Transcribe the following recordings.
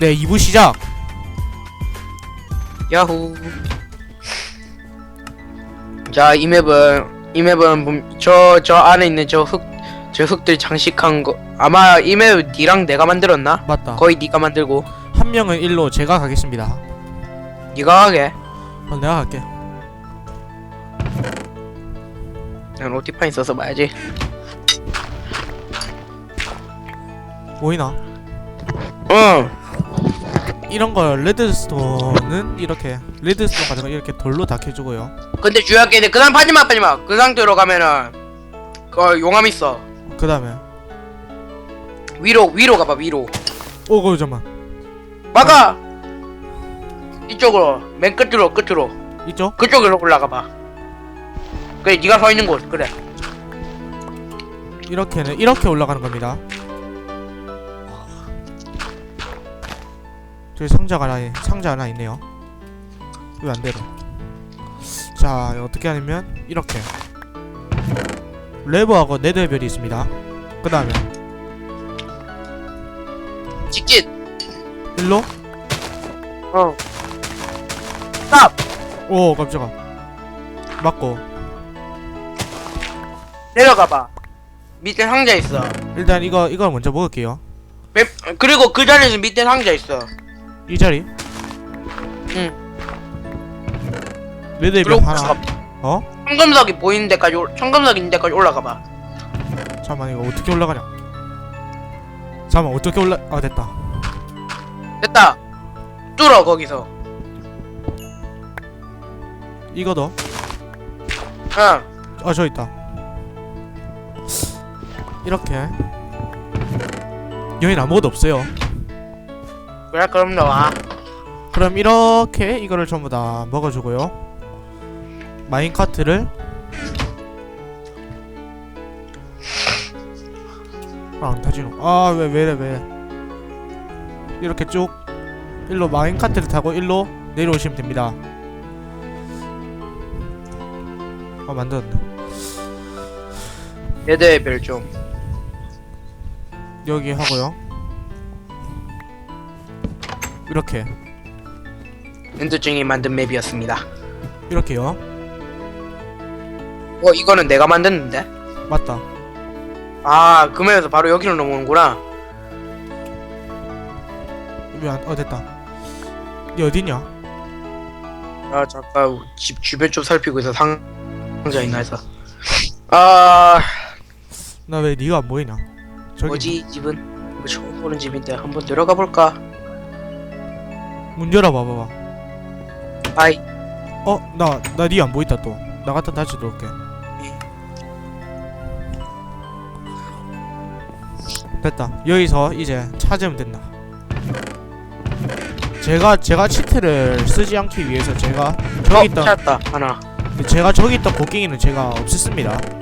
네 2부 시작 야호. 자, 이 맵은 이 맵은 저저 안에 있는 저 흙 저 흙들 장식한 거 아마 이 맵 니랑 내가 만들었나? 맞다 거의 니가 만들고 한 명은 일로 제가 가겠습니다 니가 하게. 어, 내가 갈게 난 오티파인 써서 봐야지. 보이나? 응. 이런 걸 레드스톤은 이렇게 레드스톤 같은 거 이렇게 돌로 다 캐주고요 근데 주의할 게 그다음 파지마 파지마. 그 상태로 가면은 그 용암 있어. 그 다음에 위로 위로 가봐 위로. 오고 잠만 막아. 이쪽으로 맨 끝으로 끝으로 이쪽? 그쪽으로 올라가봐. 그래 네가 서 있는 곳 그래. 이렇게는 이렇게 올라가는 겁니다 저기 상자가 하나 상자 하나 있네요 왜 안되노 자 어떻게 하냐면 이렇게 레버하고 네더별이 있습니다 그 다음에 직진. 일로 어. 오 깜짝아 맞고 내려가봐. 밑에 상자 있어. 일단 이거 이거 먼저 먹을게요 맵, 그리고 그 자리에서 밑에 상자 있어. 이 자리 응. 레드별 그리고 하나 어? 청금석이 보이는 데까지 올, 청금석 있는 데까지 올라가봐. 잠깐만 이거 어떻게 올라가냐 잠깐만 어떻게 올라 아 됐다 됐다. 뚫어 거기서. 이거도 응. 아 저 있다 이렇게 여긴 아무것도 없어요 그래 그럼 너와. 그럼 이렇게 이거를 전부 다 먹어주고요. 마인카트를. 아, 안 타지노. 아왜 왜래 왜. 이렇게 쭉 일로 마인카트를 타고 일로 내려오시면 됩니다. 아 만들었네. 얘들의 별 좀. 여기 하고요 이렇게 엔드증이 만든 맵이었습니다. 이렇게요 어 이거는 내가 만든,데 맞다 아, 그 맵에서 바로 여기로 넘어오는구나. 왜 안 어 됐다 니 어디냐 아 잠깐 집 주변 좀 살피고 있어 상- 상자 있나 해서. 아 나왜 니가 안 보이냐 저기 뭐지 이 집은? 이거 처음 보는 집인데 한번 들어가 볼까? 문 열어봐 봐봐. 아이. 어? 나 나 니 안 보인다 또. 나 같은 다시 들어올게. 됐다. 여기서 이제 찾으면 된다. 제가 제가 치트를 쓰지 않기 위해서 제가 저기 어 있던 찾았다. 하나. 제가 저기 있던 곡괭이는 제가 없앴습니다.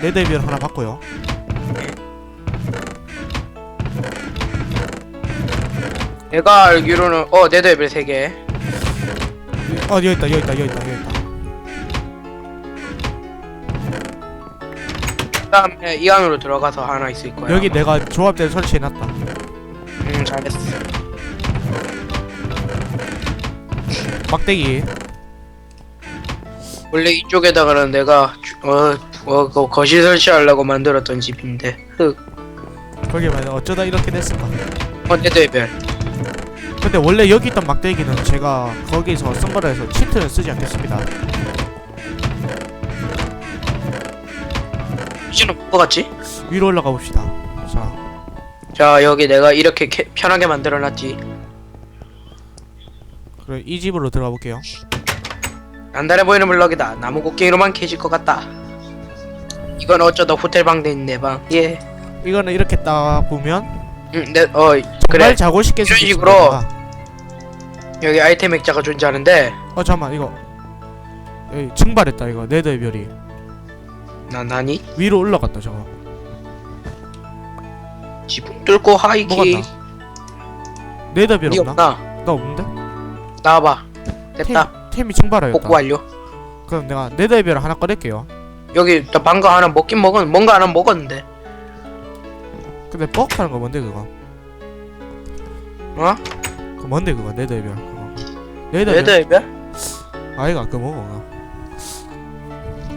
레드별 하나 받고요 내가 알기로는 어 네더벨 세 개. 어 여기 있다 여기 있다 여기 있다 여기 있다 그 다음에 이 안으로 들어가서 하나 있을 거야. 여기 내가 조합대를 설치해놨다 음 잘했어. 막대기 원래 이쪽에다가는 내가 주- 어, 어 그 거실 설치하려고 만들었던 집인데 흑. 거기 말이야 어쩌다 이렇게 됐을까 어 네더벨. 근데 원래 여기 있던 막대기는 제가 거기서 쓴 거라 해서 치트는 쓰지 않겠습니다 이제는 뭐같지 위로 올라가 봅시다 자 자 여기 내가 이렇게 캐- 편하게 만들어놨지. 그래 이 집으로 들어가 볼게요 단단해 보이는 블럭이다. 나무 곡괭이로만 캐질 것 같다. 이건 어쩌다 호텔 방돼 있네 방. 예. 이거는 이렇게 딱 보면 음, 네, 어 정말 그래. 자고 싶게 이런 생긴 식으로. 여기 아이템 액자가 존재하는데 어 잠깐만 이거 여기 증발했다 이거 네더의 별이 난 나니 위로 올라갔다 저거 지붕 뚫고 하이키 먹었나? 네더 별니 없나? 없나? 나 없는데? 나와봐. 됐다. 템이 증발하였다 복구 완료. 그럼 내가 네더의 별 하나 꺼낼게요 여기 나 방금 하나 먹긴 먹었 뭔가 하나 먹었는데 근데 뻑 하는 거 뭔데 그거? 어? 그 뭔데 그거 네더이별 그거. 네더이별 레드벨? 아이가 그 그거.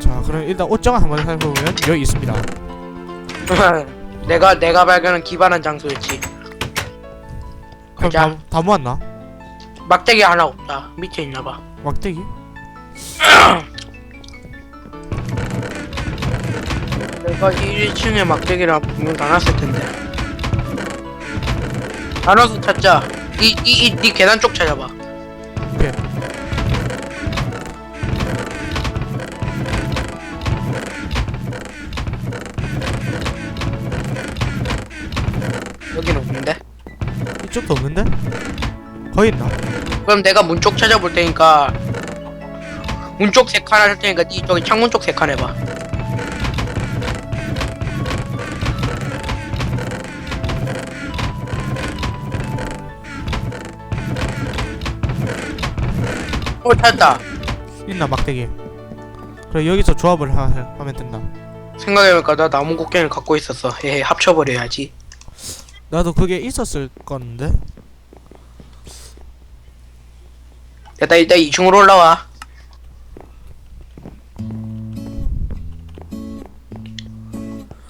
자 그럼 일단 옷장을 한번 살펴보면 여기 있습니다 내가 내가 발견한 기반한 장소였지. 그럼 가자. 다, 다 모았나? 막대기 하나 없다. 밑에 있나봐. 막대기? 내가 1층에 막대기랑 분명 나눴을 텐데. 나눠서 찾자. 이이 이 계단 쪽 찾아봐. 오케이 여기는 없는데. 이쪽도 없는데? 거기 있나? 그럼 내가 문 쪽 찾아볼 테니까 문 쪽 세 칸 할 테니까 이 저기 창문 쪽 세 칸 해봐. 어 찾았다. 있나 막대기 그래 여기서 조합을 하, 하면 된다 생각해보니까 나 나무 곡괭이를 갖고 있었어. 헤헤 합쳐버려야지. 나도 그게 있었을 건데 일단 일단 2층으로 올라와.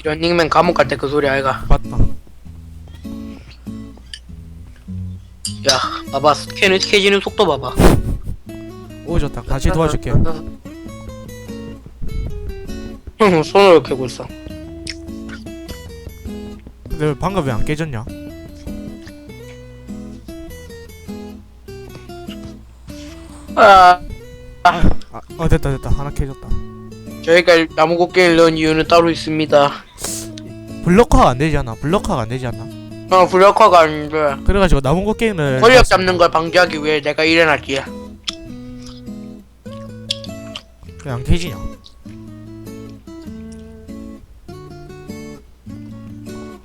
런닝맨 감옥 갈 때 그 소리 아이가. 맞다 야, 봐봐 스캔을 스케지는 속도 봐봐. 오 좋다 같이 도와줄게 형 손으로 캐고 있어. 근데 왜 방금 왜 안 깨졌냐? 아, 아, 어 됐다 됐다 하나 깨졌다 저희가 나무 곡괭이를 넣은 이유는 따로 있습니다. 블럭화가 안 되지 않나? 블럭화가 안 되지 않나? 어, 블럭화가 아닌데 그래가지고 나무 곡괭이를 권력 잡는 걸 방지하기 위해 내가 일어났지. 깨지냐?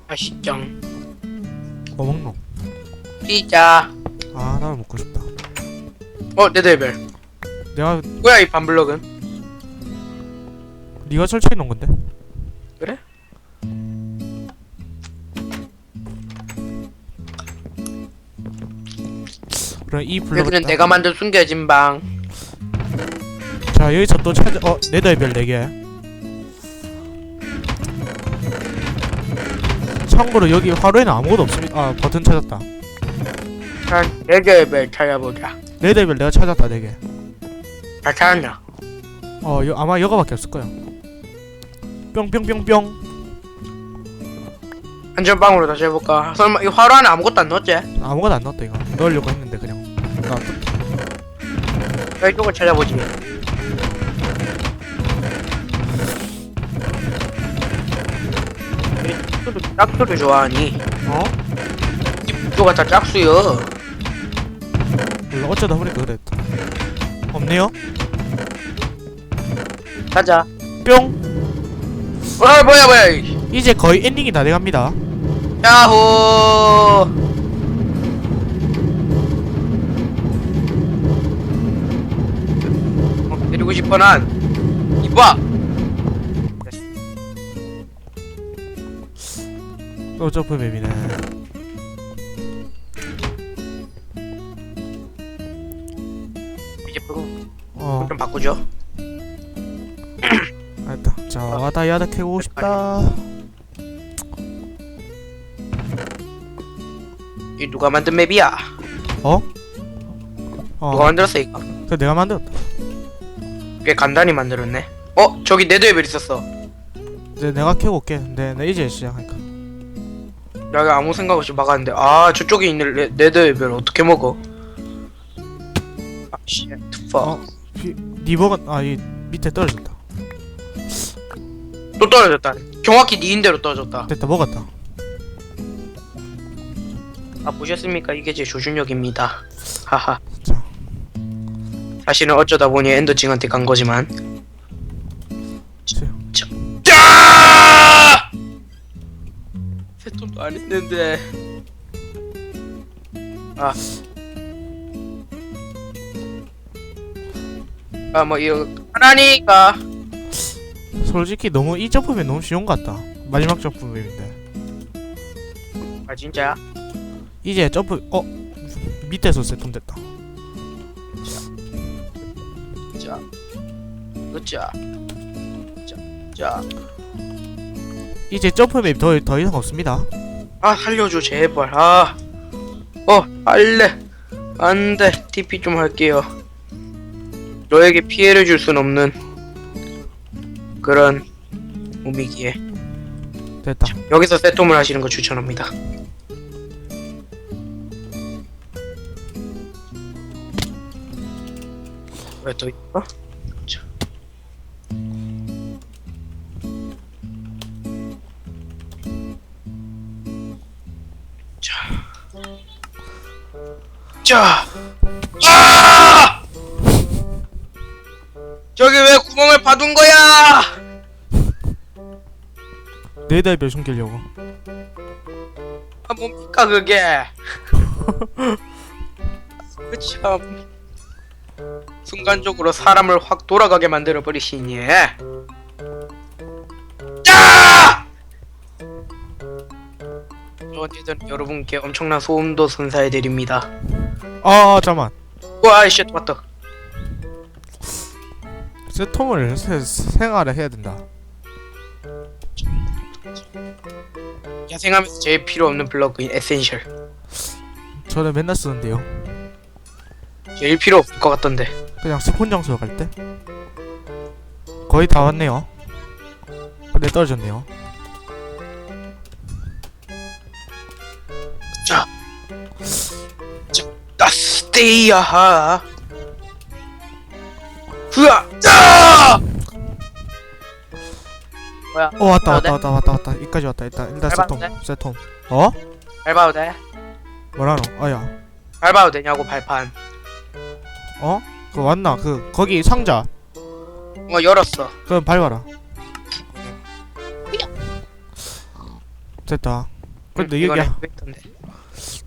아시짱. 뭐 먹노? 피자. 아 나도 먹고 싶다 어, 네드벨. 내가 뭐야 이 반블럭은? 네가 설치해 놓은 건데? 그래? 그럼 이 여기는 딱- 내가 만든 숨겨진 방. 자 여기서 또 찾아 어 네더별 4개 참고로 여기 화로에는 아무것도 없습니다 아 버튼 찾았다 한 네드벨 찾아보자. 네더별 내가 찾았다 4개 다 찾았냐? 어 여, 아마 이거밖에 없을 거야 뿅뿅뿅뿅 안전방으로 다시 해볼까? 설마 이 화로 안에 아무것도 안 넣었지? 아무것도 안 넣었다 이거 넣으려고 했는데 그냥 나 이쪽을 찾아보지. 짝수를, 짝수를 좋아하니? 어? 이 구조가 다 짝수여. 몰라 어쩌다 보니까 그랬다 없네요? 가자. 뿅 어, 뭐야, 뭐야. 이. 이제 거의 엔딩이 다 돼갑니다 야호! 어, 내리고 싶어 난 이봐 또 점프 맵이네 이제 그거 어 좀 바꾸죠. 알았다. 자 와다 야다 캐고 싶다. 이 누가 만든 맵이야? 어? 누가 어 만들었어 이거? 그 내가 만들었다. 꽤 간단히 만들었네. 어? 저기 네드웨벨 있었어. 이제 내가 캐고 올게. 근데 나 이제 시작하니까 내가 아무 생각 없이 막았는데 아 저쪽에 있는 레, 네드웨벨 어떻게 먹어? 아씨 투파 어? 니버가 아이 밑에 떨어졌다. 또 떨어졌다. 정확히 니인대로 떨어졌다. 됐다 먹었다. 아 보셨습니까? 이게 제 조준력입니다. 하하. 자. 사실은 어쩌다 보니 엔더징한테 간 거지만 안 했는데. 아. 아, 뭐, 이거, 하나니까, 솔직히 너무 이 점프맵 너무 쉬운 것 같다. 마지막 점프맵인데. 아 진짜야? 이제 점프 어? 밑에서 세팅됐다. 자, 그자, 자, 자. 이제 점프맵 더, 더 이상 없습니다 아 살려줘 제발. 아, 어 할래. 안돼. TP 좀 할게요. 너에게 피해를 줄 순 없는 그런 몸이기에 됐다 여기서 세톰을 하시는 거 추천합니다. 왜 또 있어? 자. 아! 저기 왜 구멍을 파둔 거야? 네달 몇 숨기려고 아 뭡니까 그게? 그참 순간적으로 사람을 확 돌아가게 만들어 버리시니. 자! 어쨌든 여러분께 엄청난 소음도 선사해 드립니다. 아 잠만 와, 쉣, 왔다. 세톰을 세, 생활을 해야 된다 야생하면서 제일 필요 없는 블럭인 에센셜. 저는 맨날 쓰는데요 제일 필요 없을 것 같던데. 그냥 스폰 장소 갈 때 거의 다 왔네요 근데 떨어졌네요 나스테이야하. 흐아, 자! 뭐야? 어 왔다 아, 네. 왔다 왔다 왔다 왔다 이까지 왔다 일단 일단 밟았네. 세톰 어? 밟아도 돼? 뭐라노 아야 밟아도 되냐고 발판. 어? 그 왔나 그 거기 상자 어 열었어. 그럼 밟아라 됐다 근데 이게 이거는 뺐던데.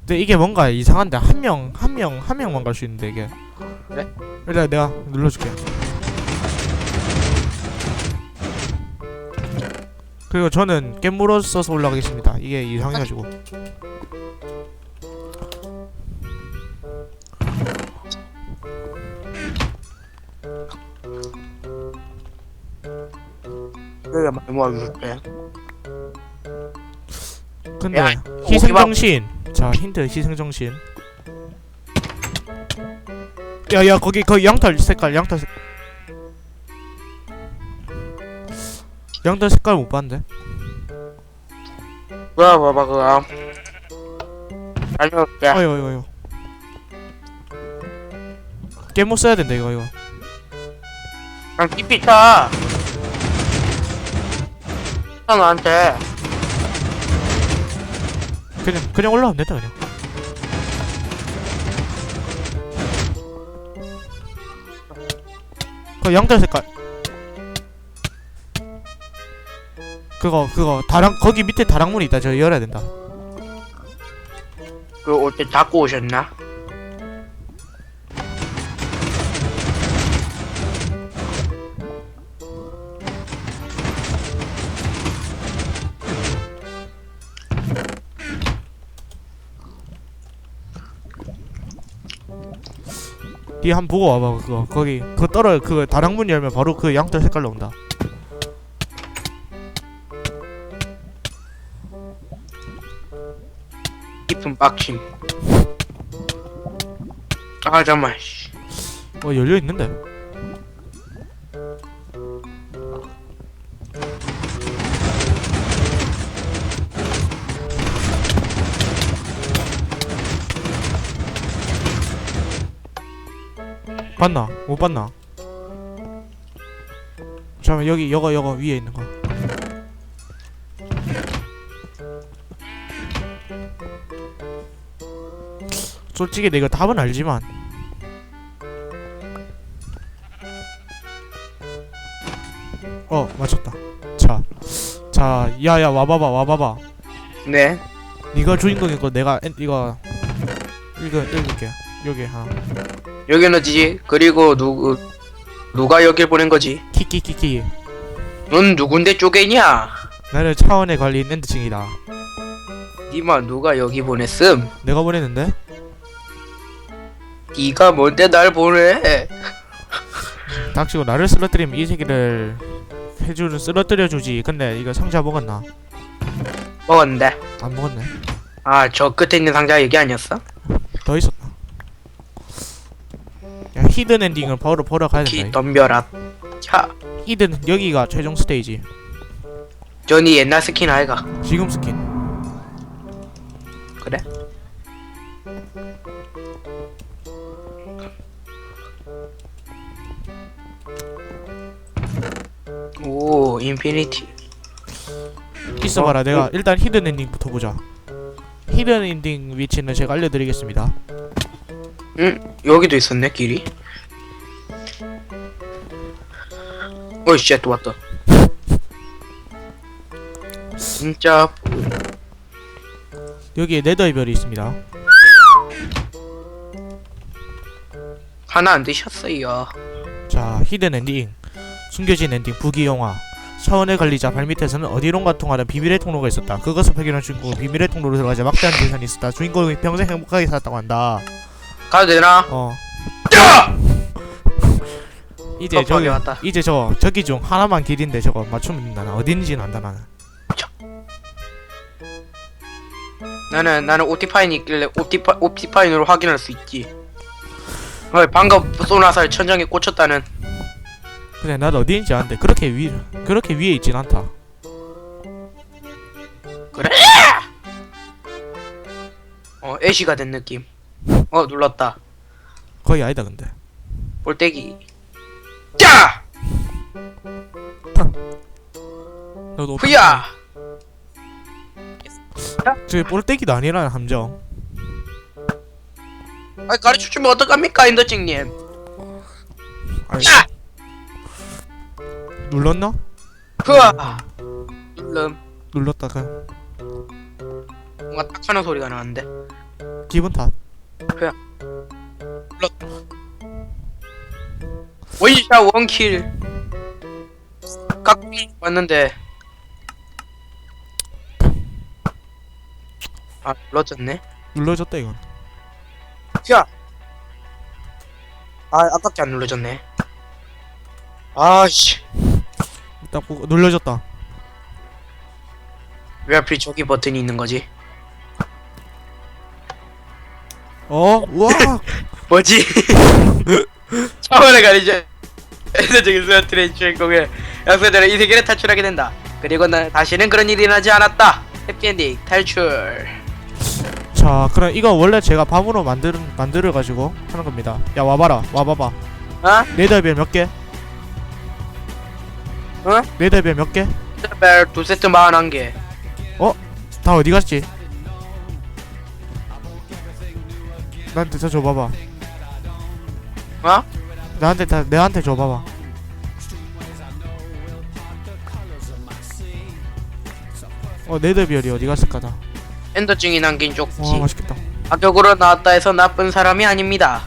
근데 이게 뭔가 이상한데 한 명 한 명 한 명만 갈 수 있는데 이게. 그래? 일단 내가 눌러줄게. 그리고 저는 깻물어 써서 올라가겠습니다. 이게 이상해가지고. 내가 말 모아줄게. 근데 야, 희생정신 자 힌트 희생정신 야야 거기 거기 양털 색깔 양털 색 양털 색깔 못 봤는데 뭐야 봐봐 그거. 알려줄게. 어이구 어이구 어이구 깨못 써야 된다 이거 이거 그냥 TP 쳐. 쳐 너한테. 그냥 그냥 올라가면 된다 그냥. 그 양털 색깔. 그거 그거 다랑 거기 밑에 다랑문이 있다. 저 열어야 된다. 그 올때 닫고 오셨나? 니한번 보고 와봐 그거 거기 그거 떨어 그 다랑문 열면 바로 그 양털 색깔 나온다 깊은 빡침. 아 잠만. 씨. 어 열려 있는데 봤나? 못 봤나? 잠깐 여기 여거 여거 위에 있는 거. 솔직히 내가 답은 알지만. 어 맞췄다. 자, 자, 야야 와봐봐 와봐봐. 네. 네가 주인공이고 내가 엔, 이거 읽어 읽을게 여기 하나 여기는 어디지? 그리고 누구 누가 여길 보낸 거지? 니마 누가 여기 보냈음? 내가 보냈는데 니가 뭔데 날 보내? 닥치고 나를 쓰러뜨리면 이 새끼를 해주는 쓰러뜨려 주지 근데 이거 상자 먹었나 먹었는데. 안 먹었네 아 저 끝에 있는 상자 여기 아니었어? 더야 히든 엔딩을 바로 보러 가야 기 된다 덤벼라. 자, 히든 여기가 최종 스테이지. 저니 옛날 스킨 아이가. 지금 스킨. 그래? 오 인피니티. 있어봐라 어, 내가 일단 히든 엔딩부터 보자. 히든 엔딩 위치는 제가 알려드리겠습니다. 응 여기도 있었네 길이 어이씨 또 왔다. 진짜 여기에 네더의 별이 있습니다. 하나 안 드셨어요? 자 히든 엔딩. 숨겨진 엔딩 부기 영화. 차원에 걸리자 발밑에서는 어디론가 통하는 비밀의 통로가 있었다. 그것을 발견한 주인공은 비밀의 통로로 들어가자 막대한 재산이 있었다. 주인공이 평생 행복하게 살았다고 한다. 가도 되나? 어. 야! 이제 저기 왔다. 이제 저 저기 중 하나만 길인데 저거 맞추면 된다 나 어딘지는 안다 나는 나는 나는 옵티파인이 있길래 옵티파 옵티파인으로 확인할 수 있지. 어, 방금 소나살 천장에 꽂혔다는. 근데 나도 어디인지 아는데 그렇게 위 그렇게 위에 있진 않다 어 애쉬가 된 느낌. 어 눌렀다. 거의 아니다 근데 볼때기. 야! 너도 후야! 저기 볼때기도 아니라는 함정 아 가르쳐 주면 어떡합니까 인더찡님? 아니, 야! 눌렀나? 후아! 눌름. 눌렀다 그 뭔가 딱 하는 소리가 나는데. 기분 탓 원샷 원킬. 깍두기 왔는데. 아 눌러졌네. 눌러줬다 이건 야! 아, 아깝게 안 눌러졌네. 아씨, 딱 보고 눌러줬다 왜 하필 저기 버튼이 있는 거지? 어? 우와 뭐지? 차원에 가리자. 에너적인 스와트의 주인공의 양세대는 이 세계를 탈출하게 된다. 그리고 나 다시는 그런 일이 일어나지 않았다. 해피엔딩 탈출. 자 그럼 이거 원래 제가 밥으로 만들 만들어 가지고 하는 겁니다 야 와봐라 와봐봐 어? 네더벨 몇 개? 어? 네더벨 몇 개? 벨 두 세트 만한 개. 다 어디 갔지? 나한테 저 줘봐봐 어? 나한테 다 내한테 줘봐봐 어 네더별이 어디 갔을까 나 엔더증이 남긴 쪽지. 와 맛있겠다 악역으로 나왔다 해서 나쁜 사람이 아닙니다.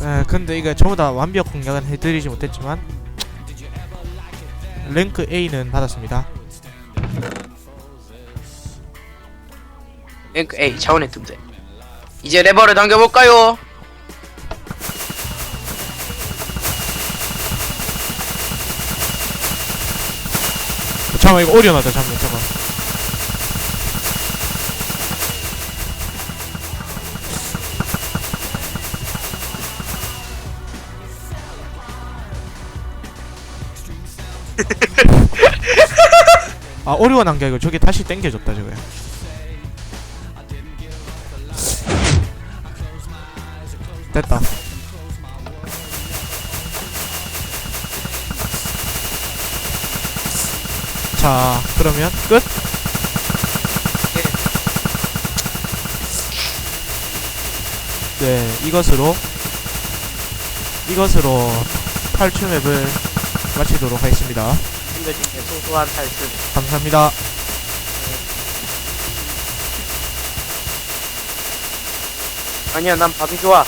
에 근데 이거 전부 다 완벽 공략은 해드리지 못했지만 랭크 A는 받았습니다 랭크 A 차원의 틈새. 이제 레버를 당겨볼까요? 잠깐만 이거 오려나다 잠깐만 잠깐 아 오리온 한게 아니고 저게 다시 땡겨졌다 저거야 됐다 자 그러면 끝? 네 이것으로 이것으로 탈출 맵을 마치도록 하겠습니다 엔더증의 소소한 탈출. 감사합니다 아니야, 난 밥이 좋아.